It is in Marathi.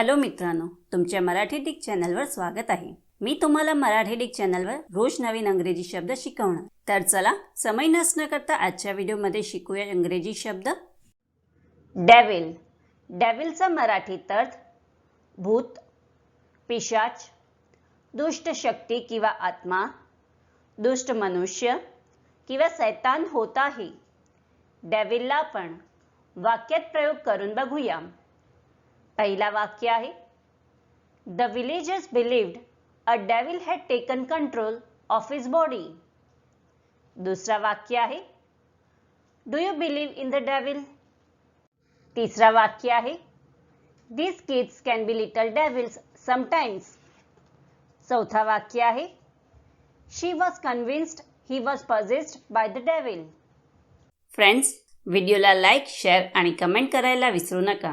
हॅलो मित्रांनो तुमच्या मराठी डिक चॅनलवर स्वागत आहे. मी तुम्हाला मराठी डिक चॅनलवर रोज नवीन अंग्रेजी शब्द शिकवणार. तर चला समय नसणं करता आजच्या व्हिडिओमध्ये शिकूया इंग्रजी शब्द. डेव्हिल डेव्हिलचा मराठीत अर्थ भूत पिशाच दुष्ट शक्ती किंवा आत्मा दुष्ट मनुष्य किंवा सैतान होत आहे. डेव्हिलला आपण वाक्यात प्रयोग करून बघूया. पहिला वाक्य आहे. The villagers believed a devil had taken control of his body दुसरा वाक्य आहे. Do you believe in the devil तिसरा वाक्य आहे. These kids can be little devils sometimes चौथा वाक्य आहे. She was convinced he was possessed by the devil friends व्हिडिओला लाईक शेअर आणि कमेंट करायला विसरू नका.